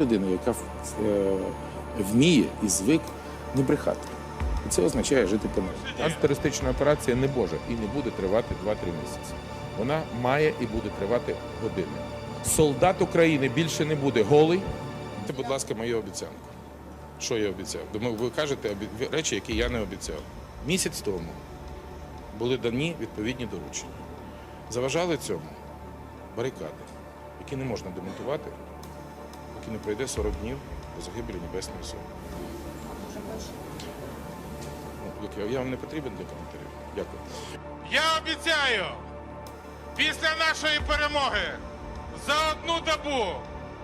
людина, яка е, вміє і звик не брехати. І це означає жити по новому. Антитерористична операція не може і не буде тривати 2-3 місяці. Вона має і буде тривати години. Солдат України більше не буде голий. Це, будь ласка, мою обіцянку. Що я обіцяв? Думаю, ви кажете речі, які я не обіцяв. Місяць тому були дані відповідні доручення. Заважали цьому барикади, які не можна демонтувати, поки не пройде 40 днів до загибелі Небесної Сотні. Ну, я- Я вам не потрібен для коментарів. Дякую. Я обіцяю після нашої перемоги за одну добу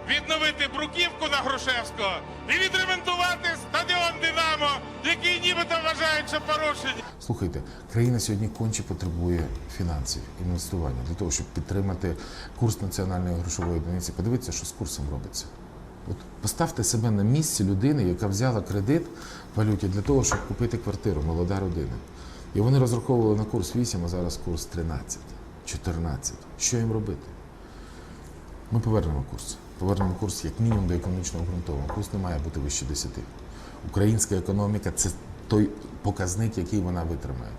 відновити бруківку на Грушевського і відремонтувати стадіон Динамо, який нібито вважають, що порушені. Слухайте, країна сьогодні конче потребує фінансів, інвестування для того, щоб підтримати курс національної грошової одиниці. Подивіться, що з курсом робиться. От поставте себе на місці людини, яка взяла кредит в валюті для того, щоб купити квартиру, молода родина. І вони розраховували на курс 8, а зараз курс 13, 14. Що їм робити? Ми повернемо курс. Повернемо курс як мінімум до економічного обґрунтованого. Курс не має бути вище 10. Українська економіка це той показник, який вона витримає.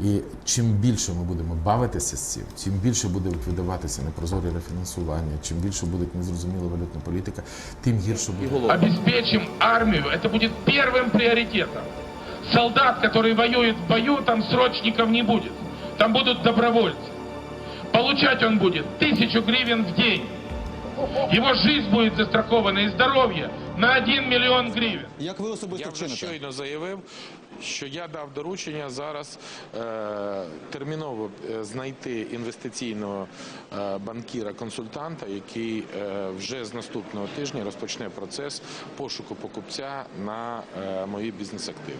І чим більше ми будемо бавитися з цим, чим більше буде видаватися непрозоре рефінансування, чим більше буде незрозуміла валютна політика, тим гірше буде. обеспечим армию, это будет первым приоритетом. Солдат, который воюет в бою, там срочников не будет. Там будут добровольцы. Получать он будет тысячу гривен в день. Его жизнь будет застрахована и здоровье на 1 миллион гривен. Як ви особисто Я вже щойно заявив, що я дав доручення зараз е, терміново е, знайти інвестиційного е, банкіра-консультанта, який е, вже з наступного тижня розпочне процес пошуку покупця на е, мої бізнес-активи.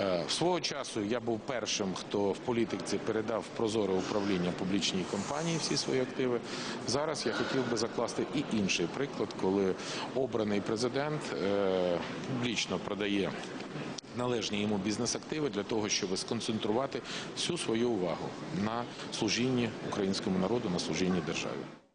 Е, свого часу я був першим, хто в політиці передав в прозоре управління публічній компанії всі свої активи. Зараз я хотів би закласти і інший приклад, коли обраний президент е, публічно продає належні йому бізнес-активи для того, щоб сконцентрувати всю свою увагу на служінні українському народу, на служінні державі.